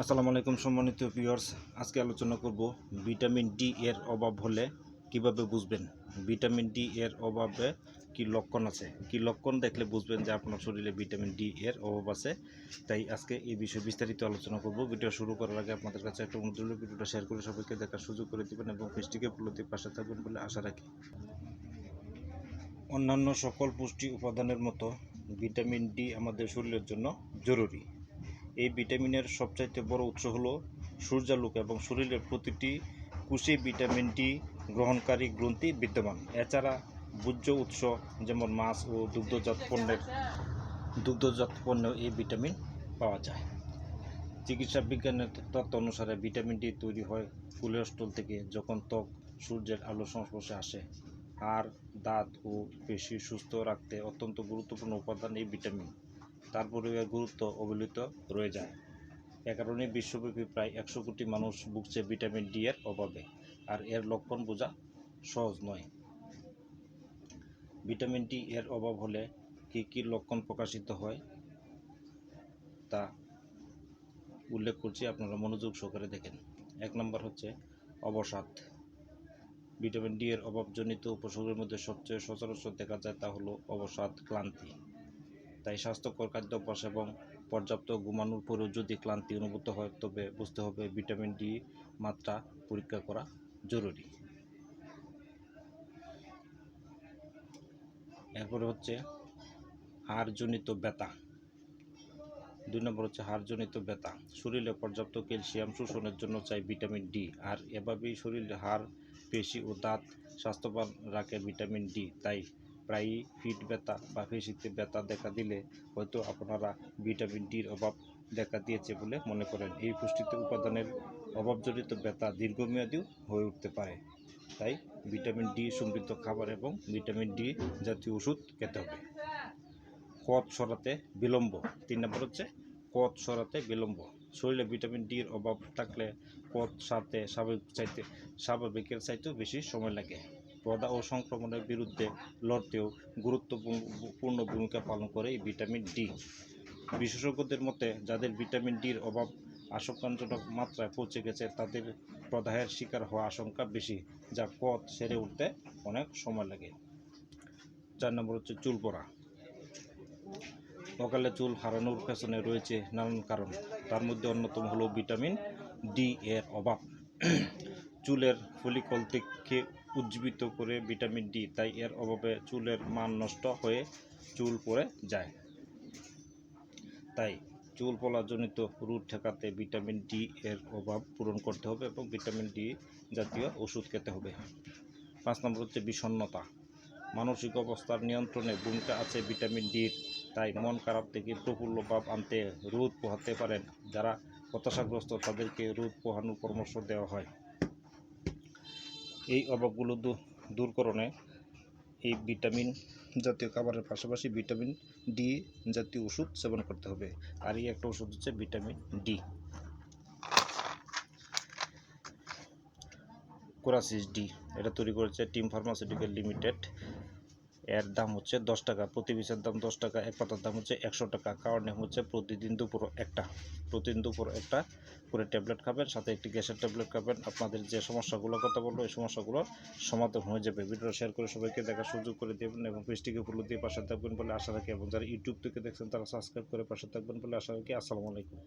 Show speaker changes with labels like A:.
A: আসসালামু আলাইকুম সম্মানিত ভিউয়ার্স আজকে আলোচনা করব ভিটামিন ডি এর অভাব হলে কীভাবে বুঝবেন? ভিটামিন ডি এর অভাবে কি লক্ষণ আছে? কি লক্ষণ দেখলে বুঝবেন যে আপনার শরীরে ভিটামিন ডি এর অভাব আছে? তাই আজকে এই বিষয়ে বিস্তারিত আলোচনা করব। ভিডিও শুরু করার আগে আপনাদের কাছে একটা অনুরোধ রইল, ভিডিওটা শেয়ার করে সবাইকে দেখার সুযোগ করে দেবেন এবং পেজটিকে দিয়ে পাশে থাকবেন বলে আশা রাখি। অন্যান্য সকল পুষ্টি উপাদানের মতো ভিটামিন ডি আমাদের শরীরের জন্য জরুরি। এই ভিটামিনের সবচাইতে বড় উৎস হলো সূর্যালোক এবং শরীরের প্রতিটি কুশি ভিটামিন ডি গ্রহণকারী গ্রন্থি বিদ্যমান। এছাড়া ভোজ্য উৎস যেমন মাছ ও দুগ্ধজাত পণ্যের দুগ্ধজাত পণ্য এই ভিটামিন পাওয়া যায়। চিকিৎসা বিজ্ঞানের তত্ত্ব অনুসারে ভিটামিন ডি তৈরি হয় কোলেস্ট্রল থেকে যখন ত্বক সূর্যের আলো সংস্পর্শে আসে। আর দাঁত ও পেশি সুস্থ রাখতে অত্যন্ত গুরুত্বপূর্ণ উপাদান এই ভিটামিন। তারপরে এর গুরুত্ব অবহেলিত রয়ে যায়। এ কারণে বিশ্বব্যাপী প্রায় একশো কোটি মানুষ ভুগছে ভিটামিন ডি এর অভাবে, আর এর লক্ষণ বোঝা সহজ নয়। ভিটামিন ডি এর অভাব হলে কী কী লক্ষণ প্রকাশিত হয় তা উল্লেখ করছি, আপনারা মনোযোগ সহকারে দেখেন। এক নম্বর হচ্ছে অবসাদ। ভিটামিন ডি এর অভাবজনিত উপসর্গের মধ্যে সবচেয়ে সচরাচর দেখা যায় তা হলো অবসাদ, ক্লান্তি। তাই স্বাস্থ্যকর খাদ্যাভ্যাস এবং পর্যাপ্ত ঘুমানোর পরেও যদি ক্লান্তি অনুভূত হয়, তবে বুঝতে হবে ভিটামিন ডি মাত্রা পরীক্ষা করা জরুরি। এরপরে হচ্ছে হাড়জনিত ব্যথা। দুই নম্বর হচ্ছে হাড়জনিত ব্যথা। শরীরে পর্যাপ্ত ক্যালসিয়াম শোষণের জন্য চাই ভিটামিন ডি, আর এভাবেই শরীরে হাড়, পেশি ও দাঁত স্বাস্থ্যবান রাখে ভিটামিন ডি, তাই প্রায়ই ফিট ব্যথা বা পেশিতে ব্যথা দেখা দিলে হয়তো আপনারা ভিটামিন ডির অভাব দেখা দিয়েছে বলে মনে করেন। এই পুষ্টিতে উপাদানের অভাবজনিত ব্যথা দীর্ঘমেয়াদীও হয়ে উঠতে পারে। তাই ভিটামিন ডি সমৃদ্ধ খাবার এবং ভিটামিন ডি জাতীয় ওষুধ খেতে হবে। কত সরাতে বিলম্ব। তিন নম্বর হচ্ছে কত সরাতে বিলম্ব। শরীরে ভিটামিন ডির অভাব থাকলে কত সারতে স্বাভাবিক চাইতে স্বাভাবিকের চাইতেও বেশি সময় লাগে। প্রদা ও সংক্রমণের বিরুদ্ধে লড়তেও গুরুত্বপূর্ণ ভূমিকা পালন করে এই ভিটামিন ডি। বিশেষজ্ঞদের মতে, যাদের ভিটামিন ডির অভাব আশঙ্কাজনক মাত্রায় পৌঁছে গেছে, তাদের প্রদাহের শিকার হওয়া আশঙ্কা বেশি, যা পথ সেরে উঠতে অনেক সময় লাগে। চার নম্বর হচ্ছে চুল পড়া। অকালে চুল হারানোর পেছনে রয়েছে নানান কারণ। তার মধ্যে অন্যতম হলো ভিটামিন ডি এর অভাব। চুলের ফলিকল থেকে উজ্জীবিত করে ভিটামিন ডি, তাই এর অভাবে চুলের মান নষ্ট হয়ে চুল পড়ে যায়। তাই চুল পলাজনিত রোগ ঠেকাতে ভিটামিন ডি এর অভাব পূরণ করতে হবে এবং ভিটামিন ডি জাতীয় ওষুধ খেতে হবে। পাঁচ নম্বর হচ্ছে বিষণ্ণতা। মানসিক অবস্থার নিয়ন্ত্রণে ভূমিকা আছে ভিটামিন ডির তাই মন খারাপ থেকে প্রফুল্ল ভাব আনতে রোদ পোহাতে পারেন। যারা হতাশাগ্রস্ত, তাদেরকে রোদ পোহানোর পরামর্শ দেওয়া হয়। এই অভাবগুলো দূর দূরকরণে এই ভিটামিন জাতীয় খাবারের পাশাপাশি ভিটামিন ডি জাতীয় ওষুধ সেবন করতে হবে। আর এই একটা ওষুধ হচ্ছে ভিটামিন ডি কোরাসিস ডি এটা তৈরি করেছে টিম ফার্মাসিউটিক্যাল লিমিটেড। এর দাম হচ্ছে দশ টাকা, প্রতি পিসের দাম দশ টাকা, এক পাতার দাম হচ্ছে একশো টাকা। নিয়ম হচ্ছে প্রতিদিন দুপুর একটা, প্রতিদিন দুপুর একটা করে ট্যাবলেট খাবেন, সাথে একটি গ্যাসের ট্যাবলেট খাবেন। আপনাদের যে সমস্যাগুলো কথা বলব এই সমস্যাগুলো সমাধান হয়ে যাবে। ভিডিওটা শেয়ার করে সবাইকে দেখার সুযোগ করে দেবেন এবং পেজটিকে ফলো দিয়ে পাশে থাকবেন বলে আশা রাখি। এবং যারা ইউটিউব থেকে দেখছেন, তারা সাবস্ক্রাইব করে পাশে থাকবেন বলে আশা রাখি। আসসালামু আলাইকুম।